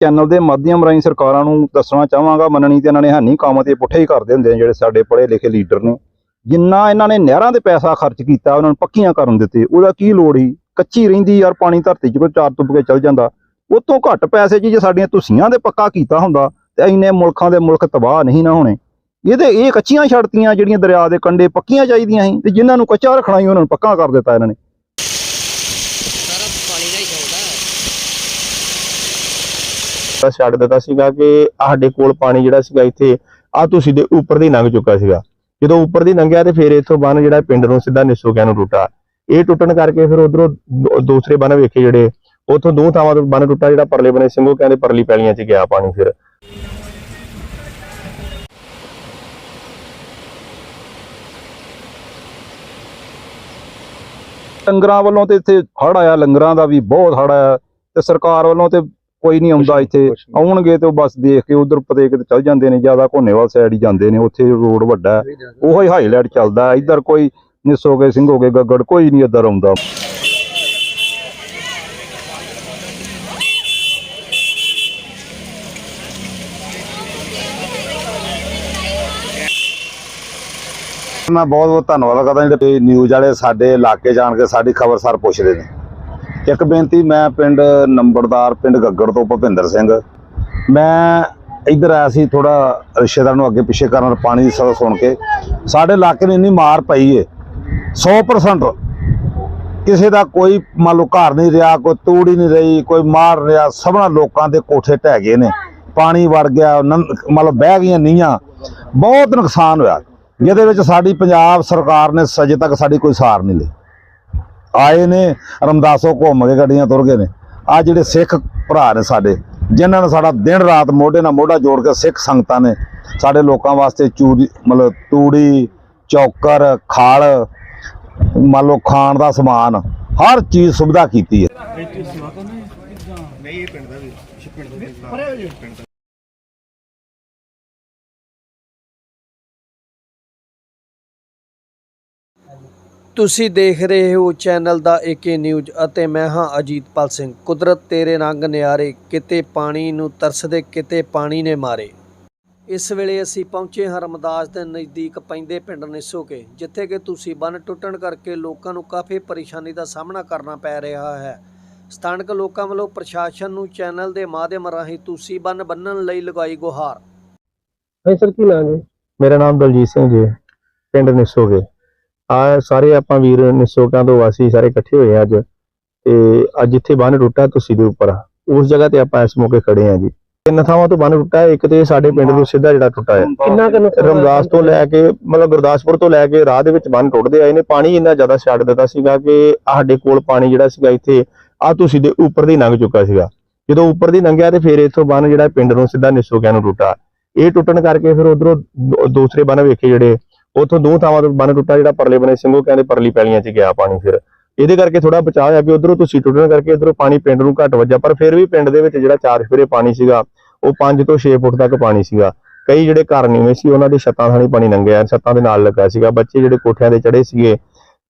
Channel ਦੇ ਮਾਧਿਅਮ ਰਾਹੀਂ ਸਰਕਾਰਾਂ ਨੂੰ ਦੱਸਣਾ ਚਾਹਾਂਗਾ, ਮੰਨਣੀ ਤੇ ਇਹਨਾਂ ਨੇ ਹਾਨੀ ਕੰਮ ਤੇ ਪੁੱਠੇ ਹੀ ਕਰਦੇ ਹੁੰਦੇ ਨੇ ਜਿਹੜੇ ਸਾਡੇ ਪੜ੍ਹੇ ਲਿਖੇ ਲੀਡਰ ਨੇ। ਜਿੰਨਾ ਇਹਨਾਂ ਨੇ ਨਹਿਰਾਂ ਤੇ ਪੈਸਾ ਖਰਚ ਕੀਤਾ, ਉਹਨਾਂ ਨੂੰ ਪੱਕੀਆਂ ਕਰਨ ਦਿੱਤੇ, ਉਹਦਾ ਕੀ ਲੋੜ ਸੀ? ਕੱਚੀ ਰਹਿੰਦੀ ਯਾਰ, ਪਾਣੀ ਧਰਤੀ 'ਚ ਕੋਈ ਚਾਰ ਤੁੱਪ ਕੇ ਚੱਲ ਜਾਂਦਾ। ਉਹ ਤੋਂ ਘੱਟ ਪੈਸੇ 'ਚ ਜੇ ਸਾਡੀਆਂ ਤੁਸੀਆਂ ਦੇ ਪੱਕਾ ਕੀਤਾ ਹੁੰਦਾ, ਤੇ ਇੰਨੇ ਮੁਲਕਾਂ ਦੇ ਮੁਲਕ ਤਬਾਹ ਨਹੀਂ ਨਾ ਹੋਣੇ। ਇਹਦੇ ਇਹ ਕੱਚੀਆਂ ਛੜਤੀਆਂ ਜਿਹੜੀਆਂ ਦਰਿਆ ਦੇ ਕੰਢੇ ਪੱਕੀਆਂ ਚਾਹੀਦੀਆਂ ਸੀ, ਤੇ ਜਿਨ੍ਹਾਂ ਨੂੰ ਕੱਚਾ ਰੱਖਣਾ ਸੀ, ਉਹਨਾਂ ਨੂੰ ਪੱਕਾ ਕਰ ਦਿੱਤਾ ਇਹਨਾਂ ਨੇ ਸਾਰਾ ਪਾਣੀ ਦਾ ਹੀ ਚੱਲਦਾ ਦਾ ਛੱਡ ਦਿੱਤਾ ਸੀਗਾ ਕਿ ਸਾਡੇ ਕੋਲ ਪਾਣੀ ਜਿਹੜਾ ਸੀਗਾ ਇੱਥੇ ਆ ਤੁਸੀਂ ਦੇ ਉੱਪਰ ਦੀ ਲੰਘ ਚੁੱਕਾ ਸੀਗਾ। ਜਦੋਂ ਉੱਪਰ ਦੀ ਲੰਘਿਆ ਤੇ ਫਿਰ ਇੱਥੋਂ ਬੰਨ ਜਿਹੜਾ ਪਿੰਡ ਨੂੰ ਸਿੱਧਾ ਨਿਸੋਕਿਆਂ ਨੂੰ ਟੁੱਟਾ। ਇਹ ਟੁੱਟਣ ਕਰਕੇ ਫਿਰ ਉਧਰੋਂ ਦੂਸਰੇ ਬੰਨ ਵੇਖੇ ਜਿਹੜੇ, ਉਥੋਂ ਦੋ ਥਾਵਾਂ ਤੋਂ ਬੰਨ ਟੁੱਟਾ ਜਿਹੜਾ ਪਰਲੇ ਬਨੇ ਸਿੰਘੋ ਕਹਿੰਦੇ ਪਰਲੀ ਪੈਲੀਆਂ 'ਚ ਗਿਆ ਪਾਣੀ ਫਿਰ। ਲੰਗਰਾਂ ਵੱਲੋਂ ਤੇ ਇੱਥੇ ਹੜ ਆਇਆ, ਲੰਗਰਾਂ ਦਾ ਵੀ ਬਹੁਤ ਹੜ ਆਇਆ ਤੇ ਸਰਕਾਰ ਵੱਲੋਂ ਤੇ ਕੋਈ ਨਹੀਂ ਆਉਂਦਾ ਇੱਥੇ। ਆਉਣਗੇ ਤੇ ਉਹ ਬਸ ਦੇਖ ਕੇ ਉਧਰ ਪਤੇ ਕਿਤੇ ਚੱਲ ਜਾਂਦੇ ਨੇ ਜ਼ਿਆਦਾ ਘੋਨੇਵਾਲ ਸਾਈਡ ਹੀ ਜਾਂਦੇ ਨੇ ਉੱਥੇ ਰੋਡ ਵੱਡਾ ਉਹੋ ਹੀ ਹਾਈਲਾਈਟ ਚੱਲਦਾ। ਇੱਧਰ ਕੋਈ ਨਿਸੋਗੇ ਸਿੰਘੋਗੇ ਗੱਗੜ ਕੋਈ ਨਹੀਂ ਇੱਧਰ ਆਉਂਦਾ। ਮੈਂ ਬਹੁਤ ਬਹੁਤ ਧੰਨਵਾਦ ਕਰਦਾ ਜਿਹੜੇ ਨਿਊਜ਼ ਵਾਲੇ ਸਾਡੇ ਇਲਾਕੇ ਜਾਣ ਕੇ ਸਾਡੀ ਖਬਰਸਾਰ ਪੁੱਛਦੇ ਨੇ। ਇੱਕ ਬੇਨਤੀ, ਮੈਂ ਪਿੰਡ ਨੰਬਰਦਾਰ, ਪਿੰਡ ਗੱਗੜ ਤੋਂ ਭੁਪਿੰਦਰ ਸਿੰਘ। ਮੈਂ ਇੱਧਰ ਆਇਆ ਸੀ ਥੋੜਾ ਰਿਸ਼ਤੇਦਾਰ ਨੂੰ ਅੱਗੇ ਪਿੱਛੇ ਕਰਨ, ਪਾਣੀ ਦੀ ਸਦਾ ਸੁਣ ਕੇ। ਸਾਡੇ ਇਲਾਕੇ ਨੂੰ ਇੰਨੀ ਮਾਰ ਪਈ ਏ 100% ਕਿਸੇ ਦਾ ਕੋਈ, ਮੰਨ ਲਓ ਘਰ ਨਹੀਂ ਰਿਹਾ, ਕੋਈ ਤੂੜੀ ਨਹੀਂ ਰਹੀ, ਕੋਈ ਮਾਰ ਰਿਹਾ, ਸਭਨਾ ਲੋਕਾਂ ਦੇ ਕੋਠੇ ਢਹਿ ਗਏ ਨੇ। ਪਾਣੀ ਵੜ ਗਿਆ, ਨੰ- ਮੰਨ ਲਓ ਬਹਿ ਗਈਆਂ ਨੀਆਂ ਬਹੁਤ ਨੁਕਸਾਨ ਹੋਇਆ। ਜਿਹਦੇ ਵਿੱਚ ਸਾਡੀ ਪੰਜਾਬ ਸਰਕਾਰ ਨੇ ਸਜੇ ਤੱਕ ਸਾਡੀ ਕੋਈ ਸਾਰ ਨਹੀਂ ਲਈ। ਆਏ ਨੇ ਰਮਦਾਸੋਂ ਘੁੰਮ ਕੇ ਗੱਡੀਆਂ ਤੁਰ ਗਏ ਨੇ। ਆ ਜਿਹੜੇ ਸਿੱਖ ਭਰਾ ਨੇ ਸਾਡੇ ਜਿਨ੍ਹਾਂ ਨੇ ਸਾਡਾ ਦਿਨ ਰਾਤ ਮੋਢੇ ਨਾਲ ਮੋਢਾ ਜੋੜ ਕੇ ਸਿੱਖ ਸੰਗਤਾਂ ਨੇ ਸਾਡੇ ਲੋਕਾਂ ਵਾਸਤੇ ਚੂਰੀ ਮਤਲਬ ਤੂੜੀ ਚੌਕਰ ਖਾਲ ਮੰਨ ਲਓ ਖਾਣ ਦਾ ਸਮਾਨ ਹਰ ਚੀਜ਼ ਸੁਵਿਧਾ ਕੀਤੀ ਹੈ। ਤੁਸੀਂ ਦੇਖ ਰਹੇ ਹੋ ਚੈਨਲ ਦਾ ਏਕੇ ਨਿਊਜ਼ ਅਤੇ ਮੈਂ ਹਾਂ ਅਜੀਤਪਾਲ ਸਿੰਘ। ਕੁਦਰਤ ਤੇਰੇ ਰੰਗ ਨਿਆਰੇ ਕਿਤੇ ਪਾਣੀ ਨੂੰ ਤਰਸਦੇ ਕਿਤੇ ਪਾਣੀ ਨੇ ਮਾਰੇ। ਇਸ ਵੇਲੇ ਅਸੀਂ ਪਹੁੰਚੇ ਹਾਂ ਰਮਦਾਸ ਦੇ ਨਜ਼ਦੀਕ ਪੈਂਦੇ ਪਿੰਡ ਨਿਸੋਕੇ ਜਿੱਥੇ ਕਿ ਤੁਸੀਂ ਬੰਨ ਟੁੱਟਣ ਕਰਕੇ ਲੋਕਾਂ ਨੂੰ ਕਾਫੀ ਪਰੇਸ਼ਾਨੀ ਦਾ ਸਾਹਮਣਾ ਕਰਨਾ ਪੈ ਰਿਹਾ ਹੈ। ਸਥਾਨਕ ਲੋਕਾਂ ਵੱਲੋਂ ਪ੍ਰਸ਼ਾਸਨ ਨੂੰ ਚੈਨਲ ਦੇ ਮਾਧਿਅਮ ਰਾਹੀਂ ਤੁਸੀਂ ਬੰਨ ਬੰਨਣ ਲਈ ਲਗਾਈ ਗੁਹਾਰ। ਹਾਂ ਸਰ ਕੀ ਨਾਮ ਜੀ? ਮੇਰਾ ਨਾਮ ਦਲਜੀਤ ਸਿੰਘ ਜੀ ਪਿੰਡ ਨਿਸੋਗੇ ਆ ਸਾਰੇ ਆਪਾਂ ਵੀਰ ਨਿਸੋਕਾਂ ਤੋਂ ਵਾਸੀ ਸਾਰੇ ਇਕੱਠੇ ਹੋਏ ਆ ਅੱਜ। ਤੇ ਅੱਜ ਇੱਥੇ ਬੰਨ ਟੁੱਟਾ ਤੁਸੀਂ ਦੇ ਉੱਪਰ ਉਸ ਜਗ੍ਹਾ ਤੇ ਆਪਾਂ ਇਸ ਮੌਕੇ ਖੜੇ ਆ ਜੀ। ਤਿੰਨ ਥਾਵਾਂ ਤੋਂ ਬੰਨ ਟੁੱਟਾ। ਇੱਕ ਤੇ ਸਾਡੇ ਪਿੰਡ ਨੂੰ ਸਿੱਧਾ ਜਿਹੜਾ ਟੁੱਟਾ ਹੈ ਕਿੰਨਾ ਕੁ ਰਮਦਾਸ ਤੋਂ ਲੈ ਕੇ ਮਤਲਬ ਗੁਰਦਾਸਪੁਰ ਤੋਂ ਲੈ ਕੇ ਰਾਹ ਦੇ ਵਿੱਚ ਬੰਨ ਟੁੱਟਦੇ ਆਏ ਨੇ ਪਾਣੀ ਇੰਨਾ ਜ਼ਿਆਦਾ ਛੱਡ ਦਿੱਤਾ ਸੀਗਾ ਕਿ ਸਾਡੇ ਕੋਲ ਪਾਣੀ ਜਿਹੜਾ ਸੀਗਾ ਇੱਥੇ ਆ ਤੁਸੀਂ ਦੇ ਉੱਪਰ ਦੀ ਲੰਘ ਚੁੱਕਾ ਸੀਗਾ। ਜਦੋਂ ਉੱਪਰ ਦੀ ਲੰਘਿਆ ਤੇ ਫਿਰ ਇੱਥੋਂ ਬੰਨ ਜਿਹੜਾ ਪਿੰਡ ਨੂੰ ਸਿੱਧਾ ਨਿਸੋਕਿਆਂ ਨੂੰ ਟੁੱਟਾ। ਇਹ ਟੁੱਟਣ ਕਰਕੇ ਫਿਰ ਉਧਰੋਂ ਦੂਸਰੇ ਬੰਨ ਵੇਖੇ ਜਿਹੜੇ ਉਥੋਂ ਦੋ ਥਾਵਾਂ ਤੋਂ ਬੰਨ ਟੁੱਟਾ ਜਿਹੜਾ ਪਰਲੇ ਬਨੇ ਸਿੰਘੋ ਕਹਿੰਦੇ ਪਰਲੀ ਪੈਲੀਆਂ 'ਚ ਗਿਆ ਪਾਣੀ ਫਿਰ। ਇਹਦੇ ਕਰਕੇ ਥੋੜਾ ਬਚਾਅ ਆ ਕਿ ਉਧਰੋਂ ਤੁਸੀਂ ਟੁੱਟਣ ਕਰਕੇ ਇਧਰੋਂ ਪਾਣੀ ਪਿੰਡ ਨੂੰ ਘੱਟ ਵੱਜਾ ਪਰ ਫਿਰ ਵੀ ਪਿੰਡ ਦੇ ਵਿੱਚ ਜਿਹੜਾ ਚਾਰ ਸਫੇਰੇ ਪਾਣੀ ਸੀਗਾ, ਉਹ 5 ਤੋਂ 6 ਫੁੱਟ ਤੱਕ ਪਾਣੀ ਸੀਗਾ। ਕਈ ਜਿਹੜੇ ਘਰ ਨੀਵੇਂ ਸੀ, ਉਹਨਾਂ ਦੇ ਛੱਤਾਂ ਥਾਣੀ ਪਾਣੀ ਲੰਘਿਆ, ਛੱਤਾਂ ਦੇ ਨਾਲ ਲੱਗਾ ਸੀਗਾ। ਬੱਚੇ ਜਿਹੜੇ ਕੋਠਿਆਂ ਦੇ ਚੜੇ ਸੀਗੇ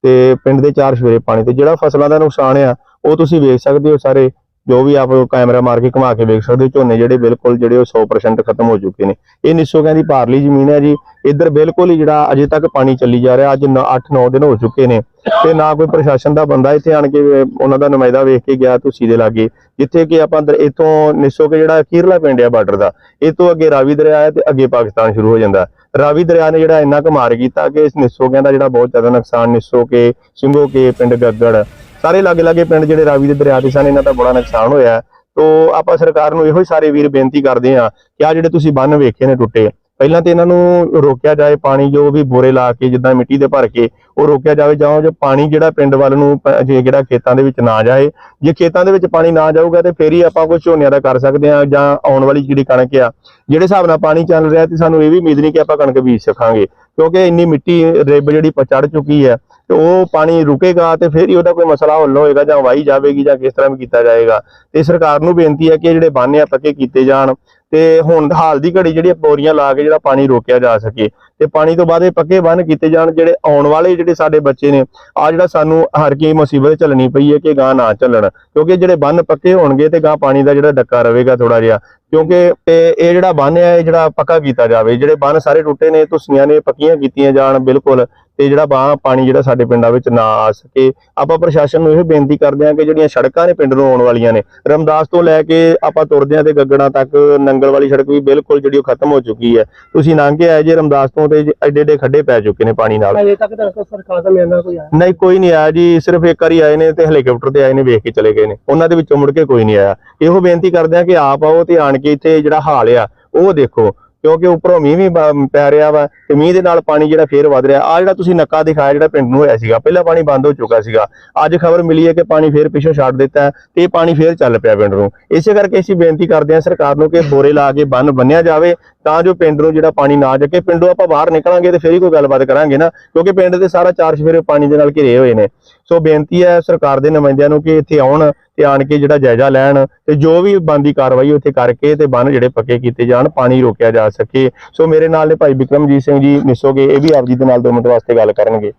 ਤੇ ਪਿੰਡ ਦੇ ਚਾਰ ਸਵੇਰੇ ਪਾਣੀ ਤੇ ਜਿਹੜਾ ਫਸਲਾਂ ਦਾ ਨੁਕਸਾਨ ਆ, ਉਹ ਤੁਸੀਂ ਵੇਖ ਸਕਦੇ ਹੋ ਸਾਰੇ। ਜੋ ਵੀ ਆਪ ਕੈਮਰਾ ਮਾਰ ਕੇ ਘੁਮਾ ਕੇ ਵੇਖ ਸਕਦੇ ਹੋ, ਝੋਨੇ ਜਿਹੜੇ ਬਿਲਕੁਲ ਜਿਹੜੇ ਉਹ 100% ਖਤਮ ਹੋ ਚੁੱਕੇ ਨੇ। ਇਹ ਨਿੱਸੋ ਦੀ ਪਾਰਲੀ ਜ਼ਮੀਨ ਹੈ ਜੀ। ਇੱਧਰ ਬਿਲਕੁਲ ਹੀ ਜਿਹੜਾ ਅਜੇ ਤੱਕ ਪਾਣੀ ਚੱਲੀ ਜਾ ਰਿਹਾ, ਅੱਜ 8-9 ਦਿਨ ਹੋ ਚੁੱਕੇ ਨੇ। ਤੇ ਨਾ ਕੋਈ ਪ੍ਰਸ਼ਾਸਨ ਦਾ ਬੰਦਾ ਇੱਥੇ ਆਣ ਕੇ, ਉਹਨਾਂ ਦਾ ਨੁਮਾਇੰਦਾ ਵੇਖ ਕੇ ਗਿਆ ਤੁਸੀਂ ਦੇ ਲਾਗੇ, ਜਿੱਥੇ ਕਿ ਆਪਾਂ ਅੰਦਰ ਇਥੋਂ ਨਿੱਸੋ ਕੇ ਜਿਹੜਾ ਅਖੀਰਲਾ ਪਿੰਡ ਆ ਬਾਰਡਰ ਦਾ ਇਹ ਤੋਂ ਅੱਗੇ ਰਾਵੀ ਦਰਿਆ ਹੈ ਤੇ ਅੱਗੇ ਪਾਕਿਸਤਾਨ ਸ਼ੁਰੂ ਹੋ ਜਾਂਦਾ। ਰਾਵੀ ਦਰਿਆ ਨੇ ਜਿਹੜਾ ਇੰਨਾ ਕੁ ਮਾਰ ਕੀਤਾ ਕਿ ਇਸ ਨਿੱਸੋਕਿਆਂ ਦਾ ਜਿਹੜਾ ਬਹੁਤ ਜ਼ਿਆਦਾ ਨੁਕਸਾਨ ਨਿੱਸੋ ਕੇ, ਸਿੰਘੋ ਕੇ, ਪਿੰਡ ਗੱਗੜ ਸਾਰੇ ਲਾਗੇ ਲਾਗੇ ਪਿੰਡ ਜਿਹੜੇ ਰਾਵੀ ਦੇ ਦਰਿਆ ਦੇ ਸਨ, ਇਹਨਾਂ ਦਾ ਬੜਾ ਨੁਕਸਾਨ ਹੋਇਆ ਤੋ ਆਪਾਂ ਸਰਕਾਰ ਨੂੰ ਇਹੋ ਹੀ ਸਾਰੇ ਵੀਰ ਬੇਨਤੀ ਕਰਦੇ ਆ ਕਿ ਆ ਜਿਹੜੇ ਤੁਸੀਂ ਬੰਨ ਵੇਖੇ ਨੇ ਟੁੱਟੇ, ਪਹਿਲਾਂ ਤੇ ਇਹਨਾਂ ਨੂੰ ਰੋਕਿਆ ਜਾਏ ਪਾਣੀ ਜੋ ਵੀ ਬੋਰੇ ਲਾ ਕੇ ਜਿੱਦਾਂ ਮਿੱਟੀ ਦੇ ਭਰ ਕੇ ਉਹ ਰੋਕਿਆ ਜਾਵੇ ਜਾਂ ਜੋ ਪਾਣੀ ਜਿਹੜਾ ਪਿੰਡ ਵੱਲ ਨੂੰ ਜੇ ਜਿਹੜਾ ਖੇਤਾਂ ਦੇ ਵਿੱਚ ਨਾ ਜਾਏ। ਜੇ ਖੇਤਾਂ ਦੇ ਵਿੱਚ ਪਾਣੀ ਨਾ ਜਾਊਗਾ ਤੇ ਫੇਰ ਹੀ ਆਪਾਂ ਕੋਈ ਝੋਨਿਆਂ ਦਾ ਕਰ ਸਕਦੇ ਆ ਜਾਂ ਆਉਣ ਵਾਲੀ ਜਿਹੜੀ ਕਣਕ ਆ, ਜਿਹੜੇ ਹਿਸਾਬ ਨਾਲ ਪਾਣੀ ਚੱਲ ਰਿਹਾ ਤੇ ਸਾਨੂੰ ਇਹ ਵੀ ਉਮੀਦ ਨਹੀਂ ਕਿ ਆਪਾਂ ਕਣਕ ਬੀਜ ਸਕਾਂਗੇ। ਕਿਉਂਕਿ ਇੰਨੀ ਮਿੱਟੀ, ਰੇਬ ਜਿਹੜੀ ਚੜ ਚੁੱਕੀ ਹੈ ਤੇ ਉਹ ਪਾਣੀ ਰੁਕੇਗਾ ਤੇ ਫਿਰ ਹੀ ਉਹਦਾ ਕੋਈ ਮਸਲਾ ਹੱਲ ਹੋਏਗਾ ਜਾਂ ਵਾਈ ਜਾਵੇਗੀ ਜਾਂ ਕਿਸ ਤਰ੍ਹਾਂ ਵੀ ਕੀਤਾ ਜਾਏਗਾ। ਤੇ ਸਰਕਾਰ ਨੂੰ ਬੇਨਤੀ ਹੈ ਕਿ ਜਿਹੜੇ ਬੰਨ੍ਹ ਆ ਪੱਕੇ ਕੀਤੇ ਜਾਣ ਤੇ ਹੁਣ ਹਾਲ ਦੀ ਘੜੀ ਜਿਹੜੀ ਬੋਰੀਆਂ ਲਾ ਕੇ ਜਿਹੜਾ ਪਾਣੀ ਰੋਕਿਆ ਜਾ ਸਕੇ। ਤੇ ਪਾਣੀ ਤੋਂ ਬਾਅਦ ਇਹ ਪੱਕੇ ਬੰਨ ਕੀਤੇ ਜਾਣ ਜਿਹੜੇ ਆਉਣ ਵਾਲੇ ਜਿਹੜੇ ਸਾਡੇ ਬੱਚੇ ਨੇ ਆ ਜਿਹੜਾ ਸਾਨੂੰ ਹਰ ਕੀ ਮੁਸੀਬਤ ਝੱਲਣੀ ਪਈ ਹੈ ਕਿ ਗਾਂ ਨਾ ਚੱਲਣ ਕਿਉਂਕਿ ਜਿਹੜੇ ਬੰਨ ਪੱਕੇ ਹੋਣਗੇ ਤੇ ਗਾਂ ਪਾਣੀ ਦਾ ਜਿਹੜਾ ਡੱਕਾ ਰਹੇਗਾ ਥੋੜਾ ਜਿਹਾ। ਕਿਉਂਕਿ ਇਹ ਇਹ ਜਿਹੜਾ ਬੰਨ ਹੈ ਇਹ ਜਿਹੜਾ ਪੱਕਾ ਕੀਤਾ ਜਾਵੇ। ਜਿਹੜੇ ਬੰਨ ਸਾਰੇ ਟੁੱਟੇ ਨੇ ਤੁਸੀਆਂ ਨੇ, ਪੱਕੀਆਂ ਕੀਤੀਆਂ ਜਾਣ ਬਿਲਕੁਲ। ਤੇ ਜਿਹੜਾ ਬਾਹ ਪਾਣੀ ਜਿਹੜਾ ਸਾਡੇ ਪਿੰਡਾਂ ਵਿੱਚ ਨਾ ਆ ਸਕੇ। ਆਪਾਂ ਪ੍ਰਸ਼ਾਸਨ ਨੂੰ ਇਹ ਬੇਨਤੀ ਕਰਦੇ ਹਾਂ ਕਿ ਜਿਹੜੀਆਂ ਸੜਕਾਂ ਨੇ ਪਿੰਡ ਨੂੰ ਆਉਣ ਵਾਲੀਆਂ ਨੇ ਰਮਦਾਸ ਤੋਂ ਲੈ ਕੇ ਆਪਾਂ ਤੁਰਦੇ ਹਾਂ ਤੇ ਗੱਗੜਾਂ ਤੱਕ ਨੰਗਲ ਵਾਲੀ ਸੜਕ ਵੀ ਬਿਲਕੁਲ ਜਿਹੜੀ ਉਹ ਖਤਮ ਹੋ ਚੁੱਕੀ ਹੈ। ਤੁਸੀਂ ਲੰਘ ਕੇ ਆਏ ਜੇ ਰਮਦਾਸ ਤੋਂ ਤੇ ਐਡੇ ਐਡੇ ਖੱਡੇ ਪੈ ਚੁੱਕੇ ਨੇ ਪਾਣੀ ਨਾਲ। ਅਜੇ ਤੱਕ ਤਾਂ ਸਰਕਾਰ ਦਾ ਮਿਲਣਾ ਕੋਈ ਆਇਆ ਨਹੀਂ ਕੋਈ ਨਹੀਂ ਆਇਆ ਜੀ ਸਿਰਫ ਇੱਕ ਵਾਰੀ ਆਏ ਨੇ ਤੇ ਹੈਲੀਕਾਪਟਰ ਤੇ ਆਏ ਨੇ ਵੇਖ ਕੇ ਚਲੇ ਗਏ ਨੇ। ਉਹਨਾਂ ਦੇ ਵਿੱਚੋਂ ਮੁੜ ਕੇ ਕੋਈ ਨਹੀਂ ਆਇਆ। ਇਹੋ ਬੇਨਤੀ ਕਰਦੇ ਆ ਕਿ ਆਪ ਆਓ ਤੇ ਆਣ ਕੇ ਇੱਥੇ ਜਿਹੜਾ ਹਾਲ ਆ ਉਹ ਦੇਖੋ। ਕਿਉਂਕਿ ਉੱਪਰੋਂ ਮੀਂਹ ਵੀ ਪੈ ਰਿਹਾ ਵਾ ਤੇ ਮੀਂਹ ਦੇ ਨਾਲ ਪਾਣੀ ਜਿਹੜਾ ਫੇਰ ਵੱਧ ਰਿਹਾ। ਆ ਜਿਹੜਾ ਤੁਸੀਂ ਨੱਕਾ ਦਿਖਾਇਆ ਜਿਹੜਾ ਪਿੰਡ ਨੂੰ ਹੋਇਆ ਸੀਗਾ, ਪਹਿਲਾਂ ਪਾਣੀ ਬੰਦ ਹੋ ਚੁੱਕਾ ਸੀਗਾ। ਅੱਜ ਖਬਰ ਮਿਲੀ ਹੈ ਕਿ ਪਾਣੀ ਫੇਰ ਪਿੱਛੋਂ ਛੱਡ ਦਿੱਤਾ ਤੇ ਇਹ ਪਾਣੀ ਫੇਰ ਚੱਲ ਪਿਆ ਪਿੰਡ ਨੂੰ। ਇਸੇ ਕਰਕੇ ਅਸੀਂ ਬੇਨਤੀ ਕਰਦੇ ਹਾਂ ਸਰਕਾਰ ਨੂੰ ਕਿ ਬੋਰੇ ਲਾ ਕੇ ਬੰਨ ਬੰਨਿਆ ਜਾਵੇ ਤਾਂ ਜੋ ਪਿੰਡ ਨੂੰ ਜਿਹੜਾ ਪਾਣੀ ਨਾ ਜਾਕੇ ਪਿੰਡੋਂ ਆਪਾਂ ਬਾਹਰ ਨਿਕਲਾਂਗੇ ਤੇ ਫੇਰ ਹੀ ਕੋਈ ਗੱਲਬਾਤ ਕਰਾਂਗੇ ਨਾ, ਕਿਉਂਕਿ ਪਿੰਡ ਦੇ ਸਾਰਾ ਚਾਰ ਛਫੇਰੇ ਪਾਣੀ ਦੇ ਨਾਲ ਘਿਰੇ ਹੋਏ ਨੇ। ਸੋ ਬੇਨਤੀ ਹੈ ਸਰਕਾਰ ਦੇ ਨੁਮਾਇੰਦਿਆਂ ਨੂੰ ਕਿ ਇੱਥੇ ਆਉਣ ਤੇ ਆਣ ਕੇ ਜਿਹੜਾ ਜਾਇਜ਼ਾ ਲੈਣ ਤੇ ਜੋ ਵੀ ਬੰਦੀ ਕਾਰਵਾਈ ਉੱਥੇ ਕਰਕੇ ਤੇ ਬੰਨ ਜਿਹੜੇ ਪੱਕੇ ਕੀਤੇ ਜਾਣ, ਪਾਣੀ ਰੋਕਿਆ ਜਾ ਸਕੇ। ਸੋ ਮੇਰੇ ਨਾਲ ਨੇ ਭਾਈ ਵਿਕਰਮਜੀਤ ਸਿੰਘ ਜੀ ਨਿਸੋਗੇ, ਇਹ ਵੀ ਆਪ ਜੀ ਦੇ ਨਾਲ ਦੋ ਮਿੰਟ ਵਾਸਤੇ ਗੱਲ ਕਰਨਗੇ।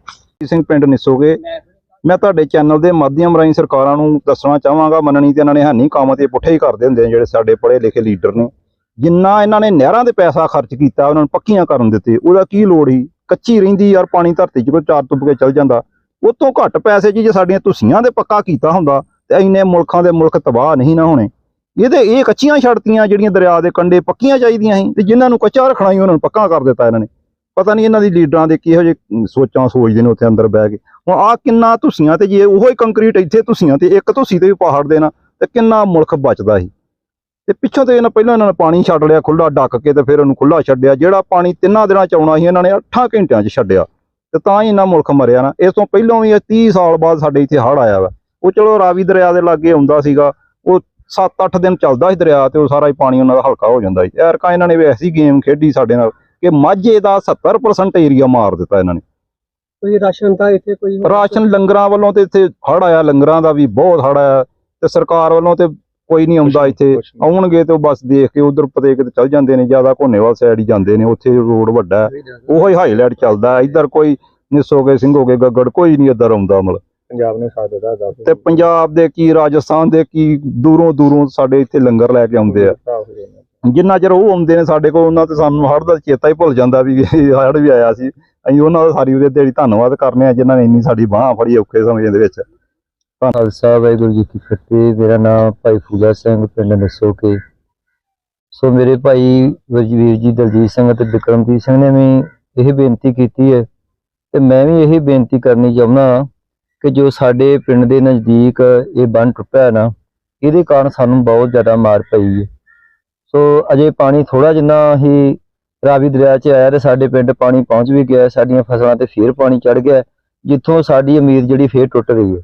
ਸਿੰਘ ਪਿੰਡ ਨਿਸੋਗੇ। ਮੈਂ ਤੁਹਾਡੇ ਚੈਨਲ ਦੇ ਮਾਧਿਅਮ ਰਾਹੀਂ ਸਰਕਾਰਾਂ ਨੂੰ ਦੱਸਣਾ ਚਾਹਾਂਗਾ, ਮੰਨਣੀ ਤੇ ਇਹਨਾਂ ਨੇ ਹਾਨੀ ਕੰਮ ਤੇ ਪੁੱਠੇ ਹੀ ਕਰਦੇ ਹੁੰਦੇ ਨੇ ਜਿਹੜੇ ਸਾਡੇ ਪੜ੍ਹੇ ਲਿਖੇ ਲੀਡਰ ਨੇ। ਜਿੰਨਾ ਇਹਨਾਂ ਨੇ ਨਹਿਰਾਂ ਤੇ ਪੈਸਾ ਖਰਚ ਕੀਤਾ, ਉਹਨਾਂ ਨੂੰ ਪੱਕੀਆਂ ਕਰਨ ਦਿੱਤੇ, ਉਹਦਾ ਕੀ ਲੋੜ ਸੀ? ਕੱਚੀ ਰਹਿੰਦੀ ਯਾਰ, ਪਾਣੀ ਧਰਤੀ 'ਚ ਕੋਈ ਚਾਰ ਤੁੱਪ ਕੇ ਚੱਲ ਜਾਂਦਾ। ਉਹ ਤੋਂ ਘੱਟ ਪੈਸੇ 'ਚ ਜੇ ਸਾਡੀਆਂ ਤੁਸੀਆਂ ਦੇ ਪੱਕਾ ਕੀਤਾ ਹੁੰਦਾ, ਤੇ ਇੰਨੇ ਮੁਲਕਾਂ ਦੇ ਮੁਲਕ ਤਬਾਹ ਨਹੀਂ ਨਾ ਹੋਣੇ। ਇਹਦੇ ਇਹ ਕੱਚੀਆਂ ਛੱਡਤੀਆਂ ਜਿਹੜੀਆਂ ਦਰਿਆ ਦੇ ਕੰਢੇ ਪੱਕੀਆਂ ਚਾਹੀਦੀਆਂ ਸੀ, ਤੇ ਜਿਨ੍ਹਾਂ ਨੂੰ ਕੱਚਾ ਰੱਖਣਾ ਸੀ, ਉਹਨਾਂ ਨੂੰ ਪੱਕਾ ਕਰ ਦਿੱਤਾ ਇਹਨਾਂ ਨੇ। ਪਤਾ ਨਹੀਂ ਇਹਨਾਂ ਦੀ ਲੀਡਰਾਂ ਦੇ ਕਿਹੋ ਜਿਹੇ ਸੋਚਾਂ ਸੋਚਦੇ ਨੇ ਉੱਥੇ ਅੰਦਰ ਬਹਿ ਕੇ। ਹੁਣ ਆ ਕਿੰਨਾ ਤੁਸੀਆਂ ਤੇ ਜੇ ਉਹੋ ਹੀ ਕੰਕਰੀਟ ਇੱਥੇ ਤੁਸੀਆਂ ਤੇ ਇੱਕ ਤੁਸੀਂ ਤੇ ਵੀ ਪਹਾੜ ਦੇਣਾ ਤੇ ਕਿੰਨਾ ਮੁਲਕ ਬਚਦਾ ਸੀ। ਤੇ ਪਿੱਛੋਂ ਤੇ ਇਹਨਾਂ ਪਹਿਲਾਂ ਇਹਨਾਂ ਨੇ ਪਾਣੀ ਛੱਡ ਲਿਆ ਖੁੱਲਾ ਡੱਕ ਕੇ ਤੇ ਫਿਰ ਉਹਨੂੰ ਖੁੱਲਾ ਛੱਡਿਆ, ਜਿਹੜਾ ਪਾਣੀ ਤਿੰਨਾਂ ਦਿਨਾਂ ਚ ਆਉਣਾ ਸੀ, ਇਹਨਾਂ ਨੇ 8 ਘੰਟਿਆਂ ਚ ਛੱਡਿਆ। ਤੇ ਤਾਂ ਹੀ ਇਹਨਾਂ ਮੁਲਕ ਮਰਿਆ ਨਾ। ਇਸ ਤੋਂ ਪਹਿਲਾਂ ਵੀ ਇਹ 30 ਸਾਲ ਬਾਅਦ ਸਾਡੇ ਇੱਥੇ ਹੜ੍ਹ ਆਇਆ ਵਾ। ਉਹ ਚਲੋ ਰਾਵੀ ਦਰਿਆ ਦੇ ਲਾਗੇ ਆਉਂਦਾ ਸੀਗਾ ਉਹ 7-8 ਦਿਨ ਚੱਲਦਾ ਸੀ ਦਰਿਆ ਤੇ ਉਹ ਸਾਰਾ ਹੀ ਪਾਣੀ ਉਹਨਾਂ ਦਾ ਹਲਕਾ ਹੋ ਜਾਂਦਾ ਸੀ। ਐਰਕਾ ਇਹਨਾਂ ਨੇ ਵੀ ਐਸੀ ਗੇਮ ਖੇਡੀ ਸਾਡੇ ਨਾਲ ਕਿ ਮਾਝੇ ਦਾ 70% ਏਰੀਆ ਮਾਰ ਦਿੱਤਾ ਇਹਨਾਂ ਨੇ। ਕੋਈ ਰਾਸ਼ਨ ਤਾਂ ਇੱਥੇ ਕੋਈ ਰਾਸ਼ਨ ਲੰਗਰਾਂ ਵੱਲੋਂ ਤੇ ਇੱਥੇ ਹੜ ਆਇਆ ਲੰਗਰਾਂ ਦਾ ਵੀ ਬਹੁਤ ਹੜ ਆਇਆ ਤੇ ਸਰਕਾਰ ਵੱਲੋਂ ਤੇ ਕੋਈ ਨਹੀਂ ਆਉਂਦਾ ਇੱਥੇ। ਆਉਣਗੇ ਤੇ ਉਹ ਬਸ ਦੇਖ ਕੇ ਉਧਰ ਪਤੇ ਕਿਤੇ ਚੱਲ ਜਾਂਦੇ ਨੇ ਜ਼ਿਆਦਾ ਘੋਨੇਵਾਲ ਸਾਈਡ ਹੀ ਜਾਂਦੇ ਨੇ ਉੱਥੇ ਰੋਡ ਵੱਡਾ ਹੈ। ਉਹੋ ਹੀ ਹਾਈਲਾਈਟ ਚੱਲਦਾ ਹੈ। ਇੱਧਰ ਕੋਈ ਨਿਸੋਗੇ ਸਿੰਘੋਗੇ ਗੱਗੜ ਕੋਈ ਨਹੀਂ ਇੱਧਰ ਆਉਂਦਾ ਮਤਲਬ। ਪੰਜਾਬ ਨੇ ਸਾਥ ਦਿੱਤਾ ਦੱਸ ਤੇ ਪੰਜਾਬ ਦੇ ਕੀ ਰਾਜਸਥਾਨ ਦੇ ਕੀ ਦੂਰੋਂ ਦੂਰੋਂ ਸਾਡੇ ਇੱਥੇ ਲੰਗਰ ਲੈ ਕੇ ਆਉਂਦੇ ਆ। ਜਿੰਨਾ ਚਿਰ ਉਹ ਆਉਂਦੇ ਨੇ ਸਾਡੇ ਕੋਲ ਉਹਨਾਂ ਤੇ ਸਾਨੂੰ ਹੜ ਦਾ ਚੇਤਾ ਹੀ ਭੁੱਲ ਜਾਂਦਾ ਵੀ ਹੜ ਵੀ ਆਇਆ ਸੀ। ਅਸੀਂ ਉਹਨਾਂ ਦਾ ਸਾਰੀ ਉਹਦੇ ਦਿਹਾੜੀ ਧੰਨਵਾਦ ਕਰਨੇ ਆ ਜਿਨ੍ਹਾਂ ਨੇ ਇੰਨੀ ਸਾਡੀ ਬਾਹ ਫੜੀ ਔਖੇ ਸਮੇਂ ਦੇ ਵਿੱਚ। ਖਾਲਸਾ ਵਾਹਿਗੁਰੂ ਜੀ ਕੀ ਫਤਿਹ। ਮੇਰਾ ਨਾਮ ਭਾਈ ਫੂਲਾ ਸਿੰਘ, ਪਿੰਡ ਨਸੋਕੇ ਸੋ ਮੇਰੇ ਭਾਈ ਵਜਵੀਰ ਜੀ, ਦਲਜੀਤ ਸਿੰਘ ਅਤੇ ਵਿਕਰਮਜੀਤ ਸਿੰਘ ਨੇ ਵੀ ਇਹ ਬੇਨਤੀ ਕੀਤੀ ਹੈ ਤੇ ਮੈਂ ਵੀ ਇਹ ਬੇਨਤੀ ਕਰਨੀ ਚਾਹੁੰਦਾ ਕਿ ਜੋ ਸਾਡੇ ਪਿੰਡ ਦੇ ਨਜ਼ਦੀਕ ਇਹ ਬੰਨ ਟੁੱਟਿਆ ਨਾ, ਇਹਦੇ ਕਾਰਨ ਸਾਨੂੰ ਬਹੁਤ ਜ਼ਿਆਦਾ ਮਾਰ ਪਈ ਹੈ। ਸੋ ਅਜੇ ਪਾਣੀ ਥੋੜਾ ਜਿੰਨਾ ਹੀ ਰਾਵੀ ਦਰਿਆ 'ਚ ਆਇਆ ਤੇ ਸਾਡੇ ਪਿੰਡ ਪਾਣੀ ਪਹੁੰਚ ਵੀ ਗਿਆ, ਸਾਡੀਆਂ ਫਸਲਾਂ ਤੇ ਫੇਰ ਪਾਣੀ ਚੜ ਗਿਆ, ਜਿੱਥੋਂ ਸਾਡੀ ਉਮੀਦ ਜਿਹੜੀ ਫੇਰ ਟੁੱਟ ਗਈ ਹੈ।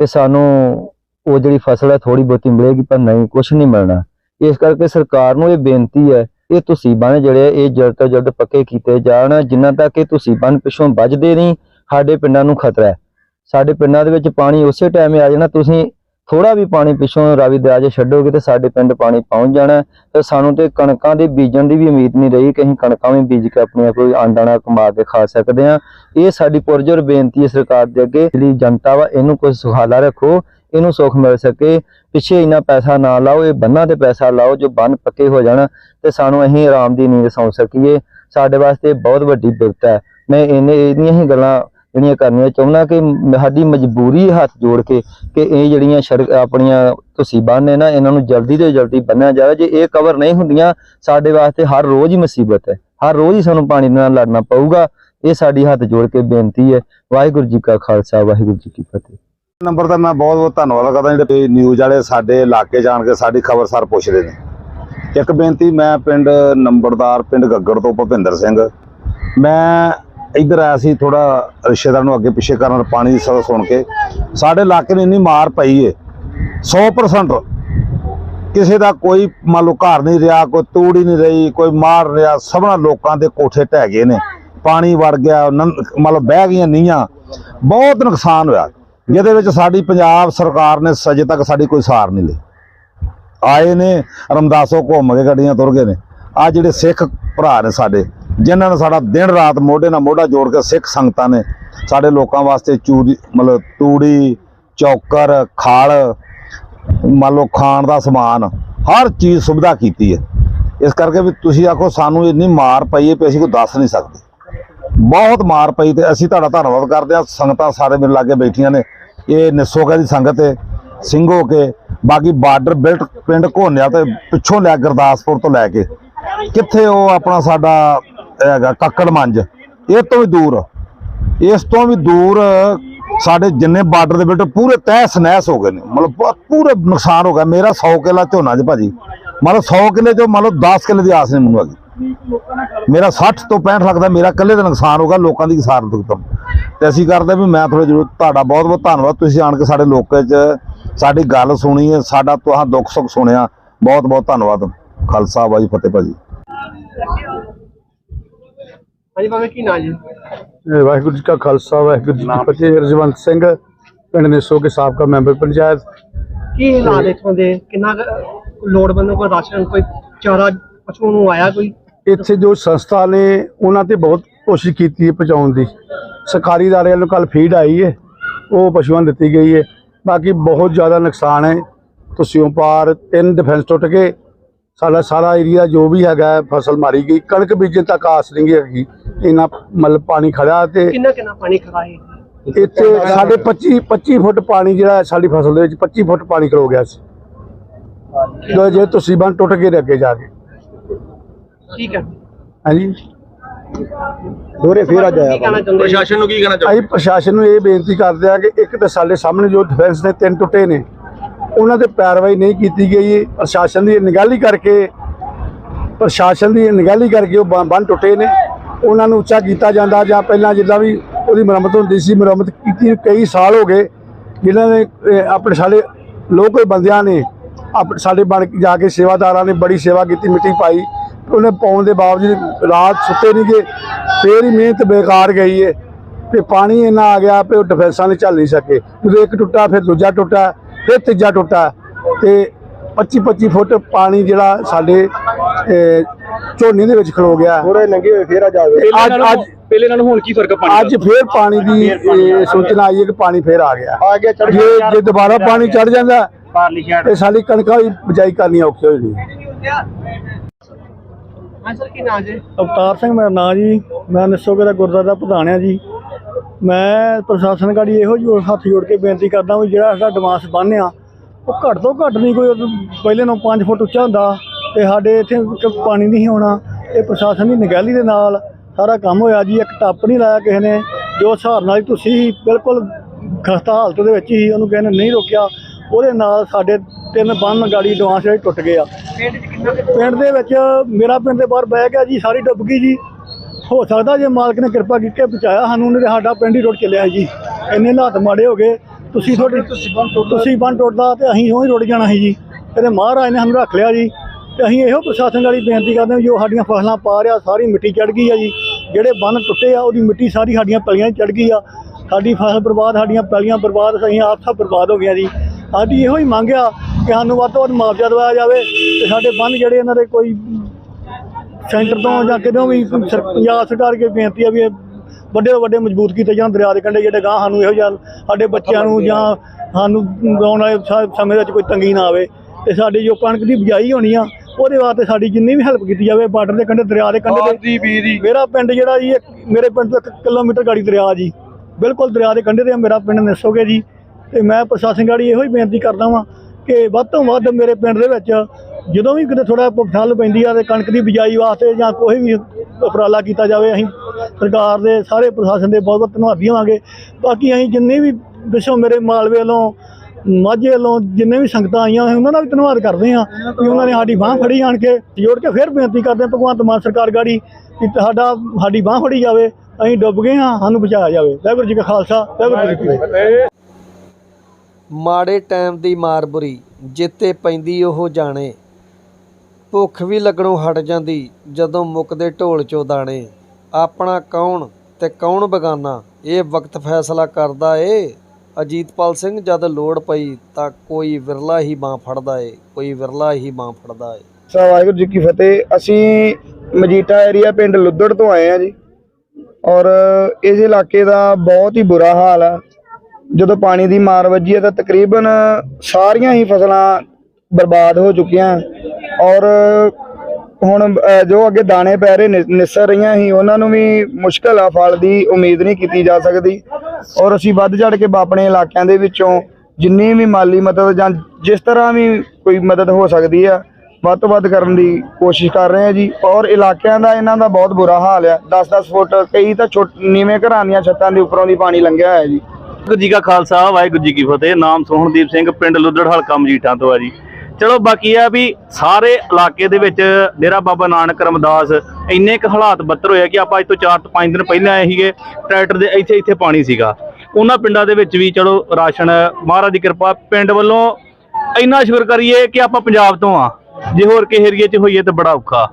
ਕਿ ਸਾਨੂੰ ਉਹ ਜਿਹੜੀ ਫਸਲ ਹੈ ਥੋੜੀ ਬਹੁਤੀ ਮਿਲੇਗੀ, ਪਰ ਨਹੀਂ ਕੁਝ ਨਹੀਂ ਮਿਲਣਾ। ਇਸ ਕਰਕੇ ਸਰਕਾਰ ਨੂੰ ਇਹ ਬੇਨਤੀ ਹੈ, ਇਹ ਤੁਸੀਂ ਬੰਨ ਜਿਹੜੇ ਇਹ ਜਲਦ ਤੋਂ ਜਲਦ ਪੱਕੇ ਕੀਤੇ ਜਾਣ, ਜਿੰਨਾ ਤੱਕ ਇਹ ਤੁਸੀਂ ਬਣ ਪਿੱਛੋਂ ਬਚਦੇ ਨਹੀਂ, ਸਾਡੇ ਪਿੰਡਾਂ ਨੂੰ ਖਤਰਾ ਹੈ। ਸਾਡੇ ਪਿੰਡਾਂ ਦੇ ਵਿੱਚ ਪਾਣੀ ਉਸੇ ਟਾਈਮ ਆ ਜਾਣਾ, ਤੁਸੀਂ ਥੋੜਾ ਵੀ ਪਾਣੀ ਪਿੱਛੋਂ ਰਾਵੀ ਦਰਿਆ 'ਚ ਛੱਡੋਗੇ ਤੇ ਸਾਡੇ ਪਿੰਡ ਪਾਣੀ ਪਹੁੰਚ ਜਾਣਾ ਹੈ। ਤੇ ਸਾਨੂੰ ਤੇ ਕਣਕਾਂ ਦੇ ਬੀਜਣ ਦੀ ਵੀ ਉਮੀਦ ਨਹੀਂ ਰਹੀ ਕਿ ਅਸੀਂ ਕਣਕਾਂ ਵੀ ਬੀਜ ਕੇ ਆਪਣੀਆਂ ਕੋਈ ਆਂਡਾਣਾ ਕਮਾ ਕੇ ਖਾ ਸਕਦੇ ਹਾਂ। ਇਹ ਸਾਡੀ ਪੁਰਜੋਰ ਬੇਨਤੀ ਹੈ ਸਰਕਾਰ ਦੇ ਅੱਗੇ। ਜਿਹੜੀ ਜਨਤਾ ਵਾ, ਇਹਨੂੰ ਕੋਈ ਸੁਖਾਲਾ ਰੱਖੋ, ਇਹਨੂੰ ਸੁੱਖ ਮਿਲ ਸਕੇ। ਪਿੱਛੇ ਇੰਨਾ ਪੈਸਾ ਨਾ ਲਾਓ, ਇਹ ਬੰਨਾਂ ਤੇ ਪੈਸਾ ਲਾਓ ਜੋ ਬੰਨ ਪੱਕੇ ਹੋ ਜਾਣ ਤੇ ਸਾਨੂੰ ਅਸੀਂ ਆਰਾਮ ਦੀ ਨੀਂਦ ਸੌਂ ਸਕੀਏ। ਸਾਡੇ ਵਾਸਤੇ ਬਹੁਤ ਵੱਡੀ ਬਿਪਤਾ ਹੈ। ਮੈਂ ਇਹਨੇ ਇਹਦੀਆਂ ਹੀ ਗੱਲਾਂ ਜਿਹੜੀਆਂ ਕਰਨੀਆਂ, ਚਾਹੁੰਦਾ ਕਿ ਸਾਡੀ ਮਜਬੂਰੀ ਹੱਥ ਜੋੜ ਕੇ ਕਿ ਇਹ ਜਿਹੜੀਆਂ ਆਪਣੀਆਂ ਤੁਸੀਂ ਬੰਨ ਨਾ, ਇਹਨਾਂ ਨੂੰ ਜਲਦੀ ਤੋਂ ਜਲਦੀ ਬੰਨਿਆ ਜਾਵੇ। ਜੇ ਇਹ ਕਵਰ ਨਹੀਂ ਹੁੰਦੀਆਂ, ਸਾਡੇ ਵਾਸਤੇ ਹਰ ਰੋਜ਼ ਹੀ ਮੁਸੀਬਤ ਹੈ। ਹਰ ਰੋਜ਼ ਹੀ ਸਾਨੂੰ ਪਾਣੀ ਨਾਲ ਲੜਨਾ ਪਊਗਾ। ਇਹ ਸਾਡੀ ਹੱਥ ਜੋੜ ਕੇ ਬੇਨਤੀ ਹੈ। ਵਾਹਿਗੁਰੂ ਜੀ ਕਾ ਖਾਲਸਾ, ਵਾਹਿਗੁਰੂ ਜੀ ਕੀ ਫਤਿਹ। ਨੰਬਰ ਤਾਂ ਮੈਂ ਬਹੁਤ ਬਹੁਤ ਧੰਨਵਾਦ ਕਰਦਾ ਜਿਹੜੇ ਨਿਊਜ਼ ਵਾਲੇ ਸਾਡੇ ਇਲਾਕੇ ਜਾਣ ਕੇ ਸਾਡੀ ਖਬਰਸਾਰ ਪੁੱਛਦੇ ਨੇ। ਇੱਕ ਬੇਨਤੀ, ਮੈਂ ਪਿੰਡ ਨੰਬਰਦਾਰ, ਪਿੰਡ ਗੱਗੜ ਤੋਂ ਭੁਪਿੰਦਰ ਸਿੰਘ। ਮੈਂ ਇੱਧਰ ਆਇਆ ਸੀ ਥੋੜਾ ਰਿਸ਼ਤੇਦਾਰ ਨੂੰ ਅੱਗੇ ਪਿੱਛੇ ਕਰਨ ਪਾਣੀ ਦੀ ਸਭ ਸੁਣ ਕੇ। ਸਾਡੇ ਇਲਾਕੇ ਨੂੰ ਇੰਨੀ ਮਾਰ ਪਈ ਏ 100% ਕਿਸੇ ਦਾ ਕੋਈ ਮੰਨ ਲਓ ਘਰ ਨਹੀਂ ਰਿਹਾ, ਕੋਈ ਤੂੜੀ ਨਹੀਂ ਰਹੀ, ਕੋਈ ਮਾਰ ਰਿਹਾ, ਸਭਨਾ ਲੋਕਾਂ ਦੇ ਕੋਠੇ ਢਹਿ ਗਏ ਨੇ। ਪਾਣੀ ਵੜ ਗਿਆ, ਨੰ- ਮੰਨ ਲਓ ਬਹਿ ਗਈਆਂ ਨੀਆਂ ਬਹੁਤ ਨੁਕਸਾਨ ਹੋਇਆ, ਜਿਹਦੇ ਵਿੱਚ ਸਾਡੀ ਪੰਜਾਬ ਸਰਕਾਰ ਨੇ ਸਜੇ ਤੱਕ ਸਾਡੀ ਕੋਈ ਸਾਰ ਨਹੀਂ ਲਈ। ਆਏ ਨੇ, ਰਮਦਾਸੋ ਘੁੰਮ ਕੇ ਗੱਡੀਆਂ ਤੁਰ ਗਏ ਨੇ। ਆ ਜਿਹੜੇ ਸਿੱਖ ਭਰਾ ਨੇ ਸਾਡੇ ਜਿਨ੍ਹਾਂ ਨੇ ਸਾਡਾ ਦਿਨ ਰਾਤ ਮੋਢੇ ਨਾਲ ਮੋਢਾ ਜੋੜ ਕੇ ਸਿੱਖ ਸੰਗਤਾਂ ਨੇ ਸਾਡੇ ਲੋਕਾਂ ਵਾਸਤੇ ਚੂਰੀ, ਮਤਲਬ ਤੂੜੀ, ਚੌਕਰ, ਖਾਲ, ਮੰਨ ਲਓ ਖਾਣ ਦਾ ਸਮਾਨ, ਹਰ ਚੀਜ਼ ਸੁਵਿਧਾ ਕੀਤੀ ਹੈ। ਇਸ ਕਰਕੇ ਵੀ ਤੁਸੀਂ ਆਖੋ ਸਾਨੂੰ ਇੰਨੀ ਮਾਰ ਪਈ ਹੈ ਵੀ ਅਸੀਂ ਕੋਈ ਦੱਸ ਨਹੀਂ ਸਕਦੇ। ਬਹੁਤ ਮਾਰ ਪਈ ਤੇ ਅਸੀਂ ਤੁਹਾਡਾ ਧੰਨਵਾਦ ਕਰਦੇ ਹਾਂ। ਸੰਗਤਾਂ ਸਾਰੇ ਮੇਰੇ ਲਾਗੇ ਬੈਠੀਆਂ ਨੇ। ਇਹ ਨਿਸੋਗਾ ਦੀ ਸੰਗਤ ਹੈ, ਸਿੰਘੋ ਕੇ, ਬਾਕੀ ਬਾਰਡਰ ਬਿਲਟ ਪਿੰਡ ਘੋਨਿਆ ਤੇ ਪਿੱਛੋਂ ਲਿਆ ਗੁਰਦਾਸਪੁਰ ਤੋਂ ਲੈ ਕੇ। ਕਿੱਥੇ ਉਹ ਆਪਣਾ ਸਾਡਾ ਹੈਗਾ ਕੱਕੜ ਮੰਜ। ਇਹ ਤੋਂ ਵੀ ਦੂਰ। ਇਸ ਤੋਂ ਵੀ ਦੂਰ ਸਾਡੇ ਜਿੰਨੇ ਬਾਰਡਰ ਦੇ ਬਿਲਟ ਪੂਰੇ ਤਹਿਸ ਨਹਿਸ ਹੋ ਗਏ ਨੇ। ਮਤਲਬ ਪੂਰੇ ਨੁਕਸਾਨ ਹੋ ਗਿਆ। ਮੇਰਾ 100 ਕਿੱਲਾ ਝੋਨਾ ਜੀ ਭਾਜੀ। ਮਤਲਬ 100 ਕਿੱਲੇ ਚੋਂ ਮੰਨ ਲਓ 10 ਕਿੱਲੇ ਦੀ ਆਸ ਨਹੀਂ ਮੈਨੂੰ ਹੈਗੀ। ਮੇਰਾ 60 ਤੋਂ 65 ਲੱਖ ਦਾ ਮੇਰਾ ਇਕੱਲੇ ਦਾ ਨੁਕਸਾਨ ਹੋਗਾ ਲੋਕਾਂ ਦੀ ਕਿਸਾਨ ਦੁਖਤਮ ਤੇ। ਅਸੀਂ ਕਰਦੇ ਵੀ ਮੈਂ ਥੋੜਾ ਜਰੂਰ ਤੁਹਾਡਾ ਬਹੁਤ ਬਹੁਤ ਧੰਨਵਾਦ। ਤੁਸੀਂ ਆਣ ਕੇ ਸਾਡੇ ਲੋਕਾਂ 'ਚ ਸਾਡੀ ਗੱਲ ਸੁਣੀ ਹੈ। ਸਾਡਾ ਤੁਹਾਂ ਦੁੱਖ ਸੁੱਖ ਸੁਣਿਆ। ਬਹੁਤ ਬਹੁਤ ਧੰਨਵਾਦ। ਖਾਲਸਾ ਬਾਜੀ ਫਤਿਹ ਭਾਜੀ। ਹਾਂਜੀ ਬਾਬਾ ਕੀ ਨਾਂ ਜੀ? ਵਾਹਿਗੁਰੂ ਜੀ ਕਾ ਖਾਲਸਾ ਵਾਹਿਗੁਰੂ ਜੀ ਕੀ ਫਤਿਹ। ਰਜਵੰਤ ਸਿੰਘ ਪਿੰਡ ਨੇਸੋ ਕੇ ਸਾਬਕਾ ਮੈਂਬਰ ਪੰਚਾਇਤ। ਕੀ ਹਾਲਾਤ ਇੱਥੋਂ ਦੇ? ਕਿੰਨਾ ਕੁ ਲੋੜਵੰਦੋਂ ਕੋਲ ਰਾਸ਼ਨ ਕੋਈ ਚਾਰਾ ਪਸ਼ੂ ਨੂੰ ਆਇਆ ਕੋਈ? ਇੱਥੇ ਜੋ ਸੰਸਥਾ ਨੇ ਉਹਨਾਂ ਤੇ ਬਹੁਤ ਕੋਸ਼ਿਸ਼ ਕੀਤੀ ਹੈ ਪਹੁੰਚਾਉਣ ਦੀ। ਸਰਕਾਰੀ ਅਦਾਰਿਆਂ ਨੂੰ ਕੱਲ ਫੀਡ ਆਈ ਹੈ ਉਹ ਪਸ਼ੂਆਂ ਦਿੱਤੀ ਗਈ ਹੈ। ਬਾਕੀ ਬਹੁਤ ਜ਼ਿਆਦਾ ਨੁਕਸਾਨ ਹੈ। ਤੁਸਿਓਂ ਪਾਰ ਤਿੰਨ ਡਿਫੈਂਸ ਟੁੱਟ ਗਏ। ਸਾਡਾ ਸਾਰਾ ਏਰੀਆ ਜੋ ਵੀ ਹੈਗਾ ਫਸਲ ਮਾਰੀ ਗਈ ਕਣਕ ਬੀਜਣ ਤੱਕ ਆਸ ਨਹੀਂ ਹੈਗੀ। ਇੰਨਾ ਮਤਲਬ ਪਾਣੀ ਖੜਾ ਤੇ ਕਿੰਨਾ ਕਿੰਨਾ ਪਾਣੀ ਖੜਾ ਹੈ ਇੱਥੇ ਸਾਡੇ 25 25 ਫੁੱਟ ਪਾਣੀ ਜਿਹੜਾ ਸਾਡੀ ਫਸਲ ਦੇ ਵਿੱਚ 25 ਫੁੱਟ ਪਾਣੀ ਖਲੋ ਗਿਆ ਸੀ। ਜੋ ਜੇ ਤੁਸੀਂ ਬੰਨ ਟੁੱਟ ਕੇ ਅੱਗੇ ਜਾ ਕੇ। ਠੀਕ ਹੈ। ਹਾਂਜੀ। ਦੋਰੇ ਫੇਰ ਆ ਜਾਇਆ ਕੀ ਕਹਿਣਾ ਚਾਹੁੰਦੇ? ਅਸੀਂ ਪ੍ਰਸ਼ਾਸਨ ਨੂੰ ਇਹ ਬੇਨਤੀ ਕਰਦੇ ਆ ਕਿ ਇੱਕ ਤਾਂ ਸਾਡੇ ਸਾਹਮਣੇ ਜੋ ਡਿਫੈਂਸ ਦੇ ਤਿੰਨ ਟੁੱਟੇ ਨੇ। ਉਹਨਾਂ ਤੇ ਪੈਰਵਾਈ ਨਹੀਂ ਕੀਤੀ ਗਈ। ਪ੍ਰਸ਼ਾਸਨ ਦੀ ਨਿਗਾਲੀ ਕਰਕੇ, ਪ੍ਰਸ਼ਾਸਨ ਦੀ ਨਿਗਾਲੀ ਕਰਕੇ ਉਹ ਬੰਨ- ਟੁੱਟੇ ਨੇ। ਉਹਨਾਂ ਨੂੰ ਉੱਚਾ ਕੀਤਾ ਜਾਂਦਾ ਜਾਂ ਪਹਿਲਾਂ ਜਿੱਦਾਂ ਵੀ ਉਹਦੀ ਮੁਰੰਮਤ ਹੁੰਦੀ ਸੀ, ਮੁਰੰਮਤ ਕੀਤੀ ਕਈ ਸਾਲ ਹੋ ਗਏ, ਜਿਨ੍ਹਾਂ ਨੇ ਆਪਣੇ ਸਾਡੇ ਲੋਕਲ ਬੰਦਿਆਂ ਨੇ ਆਪ ਸਾਡੇ ਬਣ ਕੇ ਜਾ ਕੇ ਸੇਵਾਦਾਰਾਂ ਨੇ ਬੜੀ ਸੇਵਾ ਕੀਤੀ, ਮਿੱਟੀ ਪਾਈ। ਉਹਨੇ ਪਾਉਣ ਦੇ ਬਾਵਜੂਦ ਰਾਤ ਸੁੱਤੇ ਨਹੀਂ ਗਏ, ਫੇਰ ਹੀ ਮਿਹਨਤ ਬੇਕਾਰ ਗਈ ਏ। ਤੇ ਪਾਣੀ ਇੰਨਾ ਆ ਗਿਆ ਕਿ ਉਹ ਡਿਫੈਂਸਾਂ ਨੇ ਚੱਲ ਨਹੀਂ ਸਕੇ। ਜਦੋਂ ਇੱਕ ਟੁੱਟਾ, ਫਿਰ ਦੂਜਾ ਟੁੱਟਾ। ਫਿਰ ਤੀਜਾ ਟੁੱਟਾ ਤੇ 25 25 ਫੁੱਟ ਪਾਣੀ ਜਿਹੜਾ ਸਾਡੇ ਝੋਨੇ ਦੇ ਵਿੱਚ ਖਲੋ ਗਿਆ। ਥੋੜੇ ਨੰਗੇ ਹੋਏ ਫੇਰ ਆ ਜਾਵੇ ਅੱਜ ਅੱਜ ਪਹਿਲੇ ਨਾਲ ਹੁਣ ਕੀ ਫ਼ਰਕ ਪਾਣੀ ਅੱਜ ਫੇਰ ਪਾਣੀ ਦੀ ਸੂਚਨਾ ਆਈ ਹੈ ਕਿ ਪਾਣੀ ਫੇਰ ਆ ਗਿਆ। ਆ ਗਿਆ ਚੜ ਜੇ ਜੇ ਦੁਬਾਰਾ ਪਾਣੀ ਚੜ ਜਾਂਦਾ ਪਾਰਲੀ ਤੇ ਸਾਡੀ ਕਣਕਾਂ ਦੀ ਬਿਜਾਈ ਕਰਨੀ ਔਖੀ ਹੋ ਜਾਣੀ ਹਾਂ ਸਰ ਕੀ ਨਾਂ ਜੀ? ਅਵਤਾਰ ਸਿੰਘ ਮੇਰਾ ਨਾਂ ਜੀ। ਮੈਂ ਨਿਸੋਗੇ ਦਾ ਗੁਰਦੁਆਰਾ ਦਾ ਪ੍ਰਧਾਨ ਆ ਜੀ। ਮੈਂ ਪ੍ਰਸ਼ਾਸਨ ਗਾੜੀ ਇਹੋ ਜਿਹੀ ਹੱਥ ਜੋੜ ਕੇ ਬੇਨਤੀ ਕਰਦਾ ਵੀ ਜਿਹੜਾ ਸਾਡਾ ਡਿਮਾਂਸ ਆ ਉਹ ਘੱਟ ਤੋਂ ਘੱਟ ਨਹੀਂ ਕੋਈ ਪਹਿਲੇ ਨੂੰ 5 ਫੁੱਟ ਉੱਚਾ ਹੁੰਦਾ ਤੇ ਸਾਡੇ ਇੱਥੇ ਪਾਣੀ ਨਹੀਂ ਹੋਣਾ ਇਹ ਪ੍ਰਸ਼ਾਸਨ ਦੀ ਨਿਗਰਾਨੀ ਦੇ ਨਾਲ ਸਾਰਾ ਕੰਮ ਹੋਇਆ ਜੀ ਇੱਕ ਟੱਪ ਨਹੀਂ ਲਾਇਆ ਕਿਸੇ ਨੇ ਜੋ ਨਾਲ ਹੀ ਤੁਸੀਂ ਬਿਲਕੁਲ ਖਸਤਾ ਹਾਲਤ ਦੇ ਵਿੱਚ ਹੀ ਉਹਨੂੰ ਕਿਸੇ ਨੇ ਨਹੀਂ ਰੋਕਿਆ ਉਹਦੇ ਨਾਲ ਸਾਡੇ ਤਿੰਨ ਬੰਨ ਗਾੜੀ ਜਿਹੜੇ ਟੁੱਟ ਗਏ ਆ। ਪਿੰਡ ਦੇ ਵਿੱਚ ਮੇਰਾ ਪਿੰਡ ਦੇ ਬਾਹਰ ਬਹਿ ਗਿਆ ਜੀ ਸਾਰੀ ਡੁੱਬ ਗਈ ਜੀ। ਹੋ ਸਕਦਾ ਜੇ ਮਾਲਕ ਨੇ ਕਿਰਪਾ ਕੀਤੀ ਬਚਾਇਆ ਸਾਨੂੰ ਤੇ ਸਾਡਾ ਪਿੰਡ ਹੀ ਰੁੜ ਚੱਲਿਆ ਜੀ। ਇੰਨੇ ਹਾਲਾਤ ਮਾੜੇ ਹੋ ਗਏ। ਤੁਸੀਂ ਤੁਹਾਡੇ ਤੁਸੀਂ ਬੰਨ ਟੁੱਟਦਾ ਤੇ ਅਸੀਂ ਉਹੀ ਰੁੜ ਜਾਣਾ ਸੀ ਜੀ। ਇਹਦੇ ਮਹਾਰਾਜ ਨੇ ਸਾਨੂੰ ਰੱਖ ਲਿਆ ਜੀ। ਤੇ ਅਸੀਂ ਇਹੋ ਪ੍ਰਸ਼ਾਸਨ ਵਾਲੀ ਬੇਨਤੀ ਕਰਦੇ ਹਾਂ ਜੋ ਸਾਡੀਆਂ ਫਸਲਾਂ ਪਾ ਰਿਹਾ ਸਾਰੀ ਮਿੱਟੀ ਚੜ ਗਈ ਆ ਜੀ। ਜਿਹੜੇ ਬੰਨ ਟੁੱਟੇ ਆ ਉਹਦੀ ਮਿੱਟੀ ਸਾਰੀ ਸਾਡੀਆਂ ਪਲੀਆਂ ਚੜ ਗਈ ਆ। ਸਾਡੀ ਫਸਲ ਬਰਬਾਦ ਸਾਡੀਆਂ ਪੈਲੀਆਂ ਬਰਬਾਦ ਅਸੀਂ ਆਪ ਸਭ ਬਰਬਾਦ ਹੋ ਗਈਆਂ ਜੀ। ਸਾਡੀ ਇਹੋ ਹੀ ਮੰਗ ਆ ਕਿ ਸਾਨੂੰ ਵੱਧ ਤੋਂ ਵੱਧ ਮੁਆਵਜ਼ਾ ਦਿਵਾਇਆ ਜਾਵੇ ਤੇ ਸਾਡੇ ਬੰਨ ਜਿਹੜੇ ਇਹਨਾਂ ਦੇ ਕੋਈ ਸੈਂਟਰ ਤੋਂ ਜਾਂ ਕਿਦੋਂ ਵੀ ਸਰ- ਪੰਜਾਬ ਸਰਕਾਰ ਕੇ ਬੇਨਤੀ ਆ ਵੀ ਇਹ ਵੱਡੇ ਤੋਂ ਵੱਡੇ ਮਜ਼ਬੂਤ ਕੀਤੇ ਜਾਣ ਦਰਿਆ ਦੇ ਕੰਢੇ ਜਿਹੜੇ ਗਾਂ ਸਾਨੂੰ ਇਹੋ ਜਿਹਾ ਸਾਡੇ ਬੱਚਿਆਂ ਨੂੰ ਜਾਂ ਸਾਨੂੰ ਆਉਣ ਵਾਲੇ ਸ- ਸਮੇਂ ਵਿੱਚ ਕੋਈ ਤੰਗੀ ਨਾ ਆਵੇ ਤੇ ਸਾਡੀ ਜੋ ਕਣਕ ਦੀ ਬਿਜਾਈ ਹੋਣੀ ਆ ਉਹਦੇ ਵਾਸਤੇ ਸਾਡੀ ਜਿੰਨੀ ਵੀ ਹੈਲਪ ਕੀਤੀ ਜਾਵੇ ਬਾਰਡਰ ਦੇ ਕੰਢੇ ਦਰਿਆ ਦੇ ਕੰਢੇ ਤੇ ਮੇਰਾ ਪਿੰਡ ਜਿਹੜਾ ਜੀ ਇੱਕ ਮੇਰੇ ਪਿੰਡ ਤੋਂ 1 ਕਿਲੋਮੀਟਰ ਗਾੜੀ ਦਰਿਆ ਜੀ ਬਿਲਕੁਲ ਦਰਿਆ ਦੇ ਕੰਢੇ ਤੇ ਆ ਮੇਰਾ ਪਿੰਡ ਨਿਸੋਗੇ ਜੀ ਤੇ ਮੈਂ ਪ੍ਰਸ਼ਾਸਨ ਗਾੜੀ ਇਹੋ ਹੀ ਬੇਨਤੀ ਕਰਦਾ ਵਾਂ ਕਿ ਵੱਧ ਤੋਂ ਵੱਧ ਮੇਰੇ ਪਿੰਡ ਦੇ ਵਿੱਚ ਜਦੋਂ ਵੀ ਕਿਤੇ ਥੋੜਾ ਠੱਲ ਪੈਂਦੀ ਆ ਤੇ ਕਣਕ ਦੀ ਬਿਜਾਈ ਵਾਸਤੇ ਜਾਂ ਕੋਈ ਵੀ ਉਪਰਾਲਾ ਕੀਤਾ ਜਾਵੇ, ਅਸੀਂ ਸਰਕਾਰ ਦੇ ਸਾਰੇ ਪ੍ਰਸ਼ਾਸਨ ਦੇ ਬਹੁਤ ਬਹੁਤ ਧੰਨਵਾਦੀ ਹੋਵਾਂਗੇ। ਬਾਕੀ ਅਸੀਂ ਜਿੰਨੇ ਵੀ ਵਿਸ਼ਵ ਮੇਰੇ ਮਾਲਵੇ ਵੱਲੋਂ, ਮਾਝੇ ਵੱਲੋਂ ਜਿੰਨੇ ਵੀ ਸੰਗਤਾਂ ਆਈਆਂ ਉਹਨਾਂ ਦਾ ਵੀ ਧੰਨਵਾਦ ਕਰਦੇ ਹਾਂ ਕਿ ਉਹਨਾਂ ਨੇ ਸਾਡੀ ਬਾਹ ਫੜੀ ਆਣ ਕੇ ਜੋੜ ਕੇ ਫਿਰ ਬੇਨਤੀ ਕਰਦੇ ਹਾਂ, ਭਗਵੰਤ ਮਾਨ ਸਰਕਾਰ ਗਾੜੀ ਕਿ ਸਾਡਾ, ਸਾਡੀ ਬਾਹ ਫੜੀ ਜਾਵੇ, ਅਸੀਂ ਡੁੱਬ ਗਏ ਹਾਂ, ਸਾਨੂੰ ਬਚਾਇਆ ਜਾਵੇ। ਵਾਹਿਗੁਰੂ ਜੀ ਕਾ ਖਾਲਸਾ, ਵਾਹਿਗੁਰੂ ਜੀ ਕੀ ਫਤਿਹ। ਮਾੜੇ ਟਾਈਮ ਦੀ ਮਾਰ ਬੁਰੀ, ਜਿੱਤੇ ਪੈਂਦੀ ਉਹ ਜਾਣੇ। ਭੁੱਖ ਵੀ ਲੱਗਣੋਂ ਹਟ ਜਾਂਦੀ, ਜਦੋਂ ਮੁੱਕਦੇ ਢੋਲ ਚੋਂ ਦਾਣੇ। ਆਪਣਾ ਕੌਣ ਤੇ ਕੌਣ ਬਗਾਨਾ, ਇਹ ਵਕਤ ਫੈਸਲਾ ਕਰਦਾ ਏ। ਅਜੀਤਪਾਲ ਸਿੰਘ ਜਦ ਲੋੜ ਪਈ ਤਾਂ ਕੋਈ ਵਿਰਲਾ ਹੀ ਬਾਹ ਫੜਦਾ ਏ, ਕੋਈ ਵਿਰਲਾ ਹੀ ਬਾਹ ਫੜਦਾ ਏ। ਸਾ ਵਾਹਿਗੁਰੂ ਜੀ ਕੀ ਫਤਿਹ। ਅਸੀਂ ਮਜੀਠਾ ਏਰੀਆ ਪਿੰਡ ਲੁੱਦੜ ਤੋਂ ਆਏ ਆ ਜੀ। ਔਰ ਇਸ ਇਲਾਕੇ ਦਾ ਬਹੁਤ ਹੀ ਬੁਰਾ ਹਾਲ ਆ। ਜਦੋਂ ਪਾਣੀ ਦੀ ਮਾਰ ਵੱਜੀ ਹੈ ਤਾਂ ਤਕਰੀਬਨ ਸਾਰੀਆਂ ਹੀ ਫਸਲਾਂ ਬਰਬਾਦ ਹੋ ਚੁੱਕੀਆਂ। ਔਰ ਹੁਣ ਜੋ ਅੱਗੇ ਦਾਣੇ ਪੈ ਰਹੇ ਨਿ- ਨਿਸਰ ਰਹੀਆਂ ਸੀ ਉਹਨਾਂ ਨੂੰ ਵੀ ਮੁਸ਼ਕਲ ਆ, ਫਲ ਦੀ ਉਮੀਦ ਨਹੀਂ ਕੀਤੀ ਜਾ ਸਕਦੀ। ਔਰ ਅਸੀਂ ਵੱਧ ਚੜ ਕੇ ਆਪਣੇ ਇਲਾਕਿਆਂ ਦੇ ਵਿੱਚੋਂ ਜਿੰਨੀ ਵੀ ਮਾਲੀ ਮਦਦ ਜਾਂ ਜਿਸ ਤਰ੍ਹਾਂ ਵੀ ਕੋਈ ਮਦਦ ਹੋ ਸਕਦੀ ਆ, ਵੱਧ ਤੋਂ ਵੱਧ ਕਰਨ ਦੀ ਕੋਸ਼ਿਸ਼ ਕਰ ਰਹੇ ਆ ਜੀ। ਔਰ ਇਲਾਕਿਆਂ ਦਾ ਇਹਨਾਂ ਦਾ ਬਹੁਤ ਬੁਰਾ ਹਾਲ ਆ। 10-10 ਫੁੱਟ, ਕਈ ਤਾਂ ਛੋਟ, ਨੀਵੇਂ ਘਰਾਂ ਦੀਆਂ ਛੱਤਾਂ ਦੇ ਉੱਪਰੋਂ ਦੀ ਪਾਣੀ ਲੰਘਿਆ ਹੋਇਆ ਜੀ। ਵਾਹਿਗੁਰੂ ਜੀ ਕਾ ਖਾਲਸਾ, ਵਾਹਿਗੁਰੂ ਜੀ ਕੀ ਫਤਿਹ। ਨਾਮ ਸੋਹਣਦੀਪ ਸਿੰਘ, ਪਿੰਡ ਲੁੱਦੜ ਹਲਕਾ ਮਜੀਠਾ ਤੋਂ ਆ ਜੀ। ਚਲੋ ਬਾਕੀ ਆ ਵੀ ਸਾਰੇ ਇਲਾਕੇ ਦੇ ਵਿੱਚ ਡੇਰਾ ਬਾਬਾ ਨਾਨਕ ਰਮਦਾਸ ਇੰਨੇ ਕੁ ਹਾਲਾਤ ਬੱਤਰ ਹੋਇਆ ਕਿ ਆਪਾਂ ਅੱਜ ਤੋਂ 4 ਤੋਂ 5 ਦਿਨ ਪਹਿਲਾਂ ਆਏ ਸੀਗੇ, ਟਰੈਕਟਰ ਦੇ ਇੱਥੇ ਇੱਥੇ ਪਾਣੀ ਸੀਗਾ। ਉਹਨਾਂ ਪਿੰਡਾਂ ਦੇ ਵਿੱਚ ਵੀ ਚਲੋ ਰਾਸ਼ਨ, ਮਹਾਰਾਜ ਦੀ ਕਿਰਪਾ, ਪਿੰਡ ਵੱਲੋਂ ਇੰਨਾ ਸ਼ੁਕਰ ਕਰੀਏ ਕਿ ਆਪਾਂ ਪੰਜਾਬ ਤੋਂ ਆ। ਜੇ ਹੋਰ ਕਿਸੇ ਏਰੀਏ 'ਚ ਹੋਈਏ ਤਾਂ ਬੜਾ ਔਖਾ।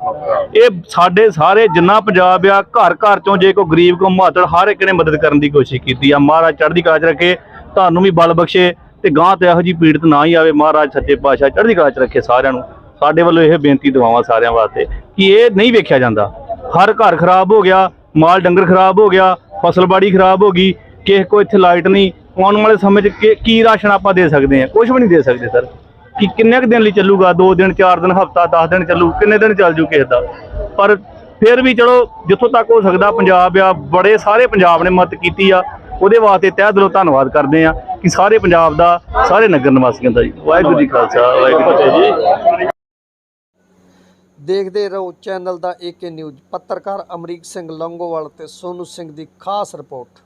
ਇਹ ਸਾਡੇ ਸਾਰੇ ਜਿੰਨਾ ਪੰਜਾਬ ਆ, ਘਰ ਘਰ ਚੋਂ ਜੇ ਕੋਈ ਗਰੀਬ ਕੋ ਮਾਤੜ ਹਰ ਇੱਕ ਨੇ ਮਦਦ ਕਰਨ ਦੀ ਕੋਸ਼ਿਸ਼ ਕੀਤੀ ਆ। ਮਹਾਰਾਜ ਚੜ੍ਹਦੀ ਕਲਾ ਰੱਖੇ, ਤੁਹਾਨੂੰ ਵੀ ਬਲ ਬਖਸ਼ੇ ਤੇ ਗਾਂ ਤੇ ਇਹੋ ਜੀ ਪੀੜਤ ਨਾ ਹੀ ਆਵੇ। ਮਹਾਰਾਜ ਸੱਚੇ ਪਾਤਸ਼ਾਹ ਚੜ੍ਹਦੀ ਕਲਾ 'ਚ ਰੱਖੇ ਸਾਰਿਆਂ ਨੂੰ। ਸਾਡੇ ਵੱਲੋਂ ਇਹ ਬੇਨਤੀ ਦਵਾਵਾਂ ਸਾਰਿਆਂ ਵਾਸਤੇ ਕਿ ਇਹ ਨਹੀਂ ਵੇਖਿਆ ਜਾਂਦਾ। ਹਰ ਘਰ ਖਰਾਬ ਹੋ ਗਿਆ, ਮਾਲ ਡੰਗਰ ਖਰਾਬ ਹੋ ਗਿਆ, ਫਸਲ ਬਾੜੀ ਖਰਾਬ ਹੋ ਗਈ, ਕਿਸੇ ਕੋ ਇੱਥੇ ਲਾਈਟ ਨਹੀਂ। ਆਉਣ ਵਾਲੇ ਸਮੇਂ 'ਚ ਕੀ- ਕੀ ਰਾਸ਼ਨ ਆਪਾਂ ਦੇ ਸਕਦੇ ਹਾਂ? ਕੁਝ ਵੀ ਨਹੀਂ ਦੇ ਸਕਦੇ, ਸਰ। ਕਿ ਕਿੰਨੇ ਕੁ ਦਿਨ ਲਈ ਚੱਲੂਗਾ? 2 ਦਿਨ 4 ਦਿਨ, ਹਫਤਾ 10 ਦਿਨ ਚੱਲੂ? ਕਿੰਨੇ ਦਿਨ ਚੱਲ ਜੂ ਕਿਸੇ ਦਾ? ਪਰ ਫਿਰ ਵੀ ਚਲੋ, ਜਿੱਥੋਂ ਤੱਕ ਹੋ ਸਕਦਾ ਪੰਜਾਬ ਆ, ਬੜੇ ਸਾਰੇ ਪੰਜਾਬ ਨੇ ਮਦਦ ਕੀਤੀ ਆ। ਉਹਦੇ ਵਾਸਤੇ ਤਹਿ ਦਿਲੋਂ ਧੰਨਵਾਦ ਕਰਦੇ ਆ ਕਿ ਸਾਰੇ ਪੰਜਾਬ ਦਾ, ਸਾਰੇ ਨਗਰ ਨਿਵਾਸੀਆਂ ਦਾ ਜੀ। ਵਾਹਿਗੁਰੂ ਜੀ ਖਾਲਸਾ, ਵਾਹਿਗੁਰੂ ਜੀ ਫਤਿਹ ਜੀ। ਦੇਖਦੇ ਰਹੋ ਚੈਨਲ ਦਾ ਏਕੇ ਨਿਊਜ਼। ਪੱਤਰਕਾਰ ਅਮਰੀਕ ਸਿੰਘ ਲੰਗੋਵਾਲ ਤੇ ਸੋਨੂ ਸਿੰਘ ਦੀ ਖਾਸ ਰਿਪੋਰਟ।